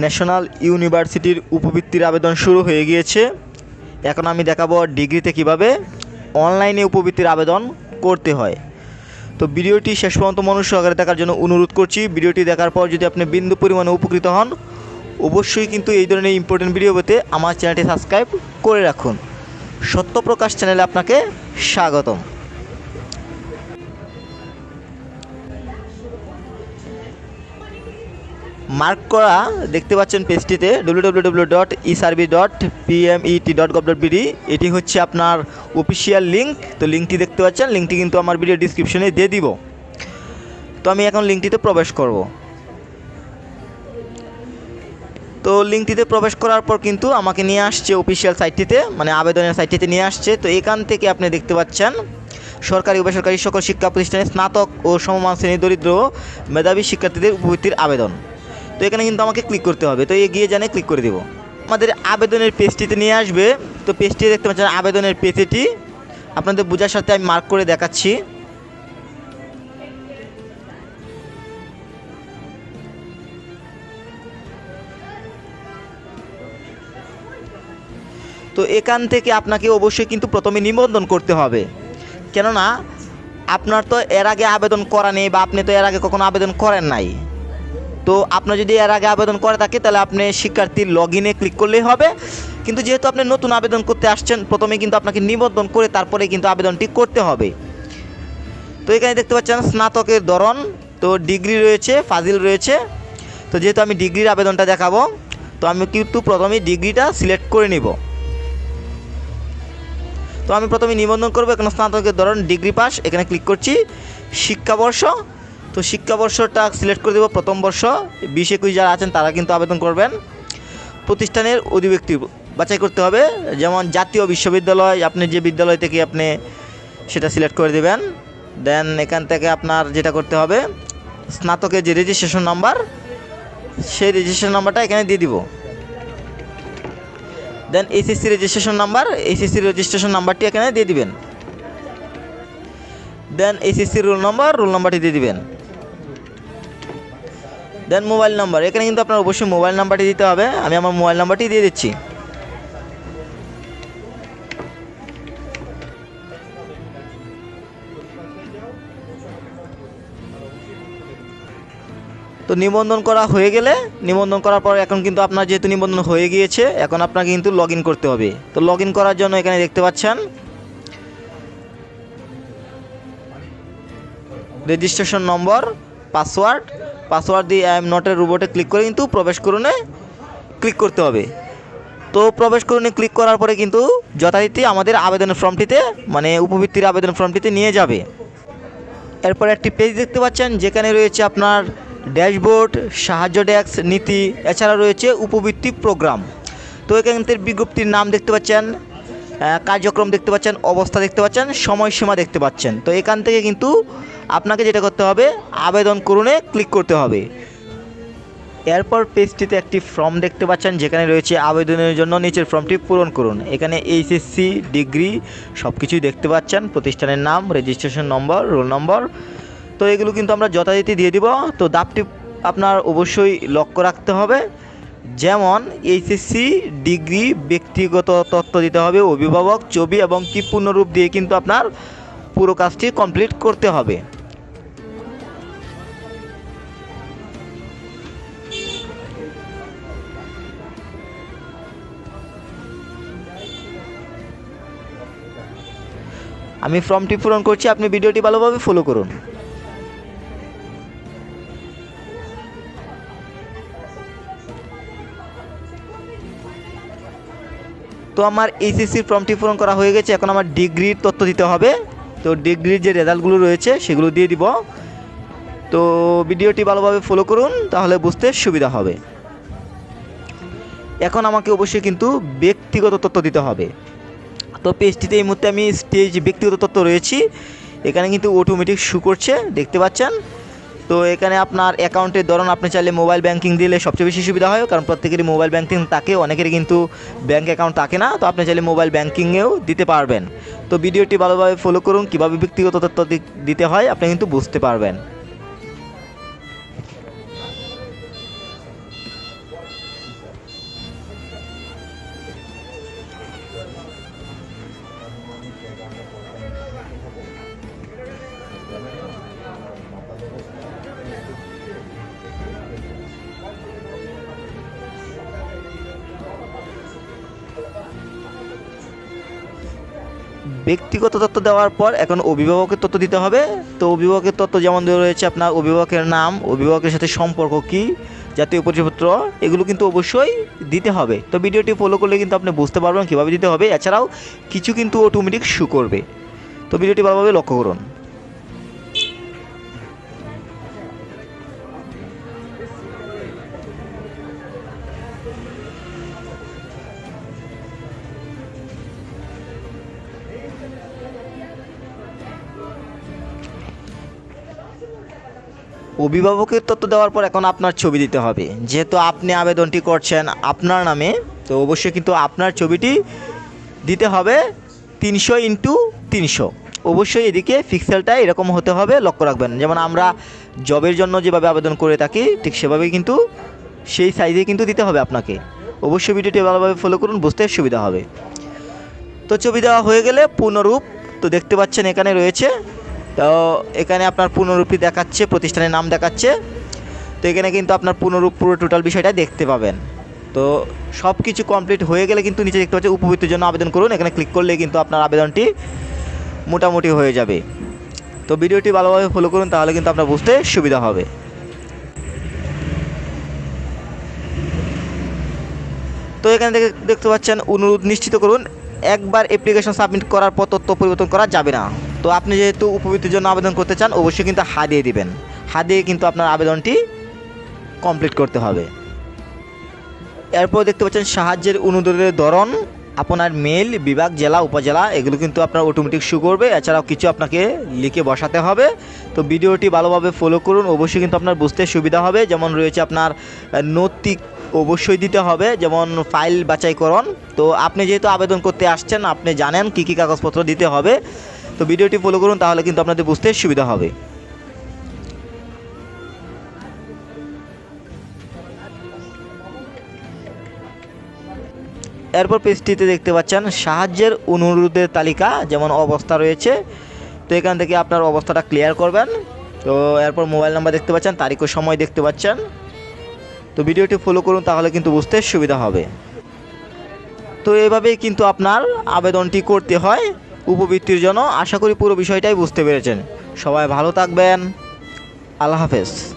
National ইউনিভার্সিটির উপবৃত্তির আবেদন শুরু হয়ে গিয়েছে। এখন আমি দেখাবো ডিগ্রিতে কীভাবে অনলাইনে উপবৃত্তির আবেদন করতে হয়। তো ভিডিওটি শেষ পর্যন্ত মনুষ্য সহকারে দেখার জন্য অনুরোধ করছি। ভিডিওটি দেখার পর যদি আপনি বিন্দু পরিমাণে উপকৃত হন, অবশ্যই কিন্তু এই ধরনের ইম্পর্টেন্ট ভিডিও পেতে আমার চ্যানেলটি সাবস্ক্রাইব করে রাখুন। সত্যপ্রকাশ চ্যানেলে আপনাকে স্বাগতম। মার্ক করা দেখতে পাচ্ছেন পেজটিতে www.eservice.pmet.gov.bd dot dot dot gov এটি হচ্ছে আপনার অফিসিয়াল লিঙ্ক তো লিঙ্কটি দেখতে পাচ্ছেন লিঙ্কটি কিন্তু আমার ভিডিও ডিসক্রিপশনে দিয়ে দিব। তো আমি এখন লিঙ্কটিতে প্রবেশ করব। তো লিঙ্কটিতে প্রবেশ করার পর কিন্তু আমাকে নিয়ে আসছে অফিসিয়াল সাইটটিতে মানে আবেদনের সাইটটিতে নিয়ে আসছে। তো এখান থেকে আপনি দেখতে পাচ্ছেন, সরকারি ও বেসরকারি সকল শিক্ষা প্রতিষ্ঠানে স্নাতক ও সমমান শ্রেণি দরিদ্র মেধাবী শিক্ষার্থীদের উপবৃত্তির আবেদন। তো এখানে কিন্তু আমাকে ক্লিক করতে হবে। তো এগিয়ে জানে ক্লিক করে দেব। আমাদের আবেদনের পেজটিতে নিয়ে আসবে। তো পেজটি দেখতে পাচ্ছেন, আবেদনের পেজটি আপনাদের বোঝার সাথে আমি মার্ক করে দেখাচ্ছি। তো এখান থেকে আপনাকে অবশ্যই কিন্তু প্রথমে নিবন্ধন করতে হবে। কেননা, আপনার তো এর আগে আবেদন করা নেই বা আপনি তো এর আগে কখনো আবেদন করেন নাই। তো আপনার যদি এর আগে আবেদন করে থাকে, তাহলে আপনি শিক্ষার্থীর লগ ইনে ক্লিক করলেই হবে। কিন্তু যেহেতু আপনি নতুন আবেদন করতে আসছেন, প্রথমে কিন্তু আপনাকে নিবন্ধন করে তারপরে কিন্তু আবেদনটি করতে হবে। তো এখানে দেখতে পাচ্ছেন স্নাতকের ধরন, তো ডিগ্রি রয়েছে, ফাজিল রয়েছে। তো যেহেতু আমি ডিগ্রির আবেদনটা দেখাবো, তো আমি কিন্তু প্রথমে ডিগ্রিটা সিলেক্ট করে নিব। তো আমি প্রথমে নিবন্ধন করব, এখানে স্নাতকের ধরন, ডিগ্রি পাস, এখানে ক্লিক করছি। শিক্ষাবর্ষ তো শিক্ষাবর্ষটা সিলেক্ট করে দেবো প্রথম বর্ষ। বিশ একুশ যারা আছেন তারা কিন্তু আবেদন করবেন। প্রতিষ্ঠানের অধিব্যক্তি বাছাই করতে হবে। যেমন জাতীয় বিশ্ববিদ্যালয়, আপনি যে বিদ্যালয় থেকে আপনি সেটা সিলেক্ট করে দেবেন। দেন এখান থেকে আপনার যেটা করতে হবে স্নাতকের যে রেজিস্ট্রেশন নাম্বার সেই রেজিস্ট্রেশন নাম্বারটা এখানে দিয়ে দিব। Then HSC registration number HSC registration নাম্বারটি এখানে দিয়ে দিবেন। Then HSC roll number roll নাম্বারটি দিয়ে দিবেন। দেন মোবাইল নাম্বার এখানে কিন্তু আপনার অবশ্যই মোবাইল নাম্বারটি দিতে হবে। আমি আমার মোবাইল নাম্বারটি দিয়ে দিচ্ছি। তো নিবন্ধন করা হয়ে গেলে, নিবন্ধন করার পর এখন কিন্তু আপনার যেহেতু নিবন্ধন হয়ে গিয়েছে, এখন আপনাকে কিন্তু লগ করতে হবে। তো লগ করার জন্য এখানে দেখতে পাচ্ছেন রেজিস্ট্রেশন নম্বর পাসওয়ার্ড পাসওয়ার্ড দিয়ে আই এম নটের রোবটে ক্লিক করে কিন্তু প্রবেশ করুনে ক্লিক করতে হবে। তো প্রবেশ করুনে ক্লিক করার পরে কিন্তু যথারীতি আমাদের আবেদনের ফর্মটিতে মানে উপবৃত্তির আবেদন ফর্মটিতে নিয়ে যাবে। এরপর একটি পেজ দেখতে পাচ্ছেন, যেখানে রয়েছে আপনার ড্যাশবোর্ড, সাহায্য ডেস্ক, নীতি, এছাড়া রয়েছে উপবৃত্তি প্রোগ্রাম। তো এখান থেকে বিজ্ঞপ্তির নাম দেখতে পাচ্ছেন কার্যক্রম দেখতে পাচ্ছেন, অবস্থা দেখতে পাচ্ছেন, সময়সীমা দেখতে পাচ্ছেন। তো এখান থেকে কিন্তু আপনাকে যেটা করতে হবে, আবেদন করুনে ক্লিক করতে হবে। এরপর পেজটিতে একটি ফর্ম দেখতে পাচ্ছেন, যেখানে রয়েছে আবেদনের জন্য নিচের ফর্মটি পূরণ করুন। এখানে এইচএসসি ডিগ্রি সব কিছুই দেখতে পাচ্ছেন, প্রতিষ্ঠানের নাম রেজিস্ট্রেশন নম্বর রোল নম্বর তো এগুলো কিন্তু আমরা যথারীতি দিয়ে দিব। তো দাপটি আপনার অবশ্যই লক্ষ্য রাখতে হবে। যেমন এইচএসসি ডিগ্রি ব্যক্তিগত তথ্য দিতে হবে, অভিভাবক, ছবি এবং কি পূর্ণরূপ দিয়ে কিন্তু আপনার পুরো কাজটি কমপ্লিট করতে হবে। আমি ফর্মটি পূরণ করছি, আপনি ভিডিওটি ভালোভাবে ফলো করুন। তো আমার এইচএসসির ফর্মটি পূরণ করা হয়ে গেছে, এখন আমার ডিগ্রির তথ্য দিতে হবে। তো ডিগ্রির যে রেজাল্টগুলো রয়েছে, সেগুলো দিয়ে দিব। তো ভিডিওটি ভালোভাবে ফলো করুন, তাহলে বুঝতে সুবিধা হবে। এখন আমাকে অবশ্যই কিন্তু ব্যক্তিগত তথ্য দিতে হবে। তো পেজটিতে এই মুহূর্তে আমি স্টেজ ব্যক্তিগত তথ্য রয়েছি। এখানে কিন্তু অটোমেটিক শু করছে, দেখতে পাচ্ছেন? তো এখানে আপনার অ্যাকাউন্টের ধরন, আপনি চাইলে মোবাইল ব্যাংকিং দিলে সবচেয়ে বেশি সুবিধা হয়, কারণ প্রত্যেকেরই মোবাইল ব্যাংকিং থাকে, অনেকেরই কিন্তু ব্যাংক অ্যাকাউন্ট থাকে না, তো আপনি চাইলে মোবাইল ব্যাংকিংয়েও দিতে পারবেন। তো ভিডিওটি ভালোভাবে ফলো করুন, কীভাবে ব্যক্তিগত তথ্য দিতে হয়, আপনি কিন্তু বুঝতে পারবেন। ব্যক্তিগত তথ্য দেওয়ার পর এখন অভিভাবকের তথ্য দিতে হবে। তো অভিভাবকের তথ্য যেমন রয়েছে আপনার অভিভাবকের নাম, অভিভাবকের সাথে সম্পর্ক কী, জাতীয় পরিচয়পত্র, এগুলো কিন্তু অবশ্যই দিতে হবে। তো ভিডিওটি ফলো করলে কিন্তু আপনি বুঝতে পারবেন কীভাবে দিতে হবে। এছাড়াও কিছু কিন্তু অটোমেটিক শু করবে। তো ভিডিওটি ভালোভাবে লক্ষ্য করুন। অভিভাবকের তথ্য দেওয়ার পর এখন আপনার ছবি দিতে হবে। যেহেতু আপনি আবেদনটি করছেন আপনার নামে, তো অবশ্যই কিন্তু আপনার ছবিটি দিতে হবে তিনশো ইন্টু তিনশো। অবশ্যই এদিকে পিক্সেলটা এরকম হতে হবে, লক্ষ্য রাখবেন। যেমন আমরা জবের জন্য যেভাবে আবেদন করে থাকি, ঠিক সেভাবেই কিন্তু সেই সাইজে কিন্তু দিতে হবে আপনাকে। অবশ্যই ভিডিওটি ভালোভাবে ফলো করুন, বুঝতে সুবিধা হবে। তো ছবি দেওয়া হয়ে গেলে পূর্ণরূপ তো দেখতে পাচ্ছেন এখানে রয়েছে। তো এখানে আপনার পূর্ণরূপটি দেখাচ্ছে, প্রতিষ্ঠানের নাম দেখাচ্ছে। তো এখানে কিন্তু আপনার পূর্ণরূপ, পুরো টোটাল বিষয়টা দেখতে পাবেন। তো সব কিছু কমপ্লিট হয়ে গেলে কিন্তু নিচে দেখতে পাচ্ছেন উপবৃত্তির জন্য আবেদন করুন। এখানে ক্লিক করলে কিন্তু আপনার আবেদনটি মোটামুটি হয়ে যাবে। তো ভিডিওটি ভালোভাবে ফলো করুন, তাহলে কিন্তু আপনার বুঝতে সুবিধা হবে। তো এখানে দেখে- দেখতে পাচ্ছেন, অনুরোধ নিশ্চিত করুন, একবার অ্যাপ্লিকেশন সাবমিট করার পর তথ্য পরিবর্তন করা যাবে না। তো আপনি যেহেতু উপবৃত্তির জন্য আবেদন করতে চান, অবশ্যই কিন্তু হা দিয়ে দিবেন। হা দিয়ে কিন্তু আপনার আবেদনটি কমপ্লিট করতে হবে। এরপর দেখতে পাচ্ছেন সাহায্যের অনুরোধের ধরন, আপনার মেল, বিভাগ, জেলা, উপজেলা, এগুলো কিন্তু আপনার অটোমেটিক শু করবে। এছাড়াও কিছু আপনাকে লিখে বসাতে হবে। তো ভিডিওটি ভালোভাবে ফলো করুন, অবশ্যই কিন্তু আপনার বুঝতে সুবিধা হবে। যেমন রয়েছে আপনার নৈতিক অবশ্যই দিতে হবে, যেমন ফাইল বাছাইকরণ। তো আপনি যেহেতু আবেদন করতে আসছেন, আপনি জানেন কী কী কাগজপত্র দিতে হবে। তো ভিডিওটি ফলো করুন, তাহলে কিন্তু আপনাদের বুঝতে সুবিধা হবে। এরপর পেজটিতে দেখতে পাচ্ছেন, সাহায্যের অনুরোধের তালিকা, যেমন অবস্থা রয়েছে। তো এখান থেকে আপনার অবস্থাটা ক্লিয়ার করবেন। তো এরপর মোবাইল নাম্বার দেখতে পাচ্ছেন, তারিখ ও সময় দেখতে পাচ্ছেন। তো ভিডিওটি ফলো করুন, তাহলে কিন্তু বুঝতে সুবিধা হবে। তো এভাবেই কিন্তু আপনার আবেদনটি করতে হয়। উপবৃত্তির জন্য আশা করি পুরো বিষয়টাই বুঝতে পেরেছেন। সবাই ভালো থাকবেন। আল্লাহ হাফেজ।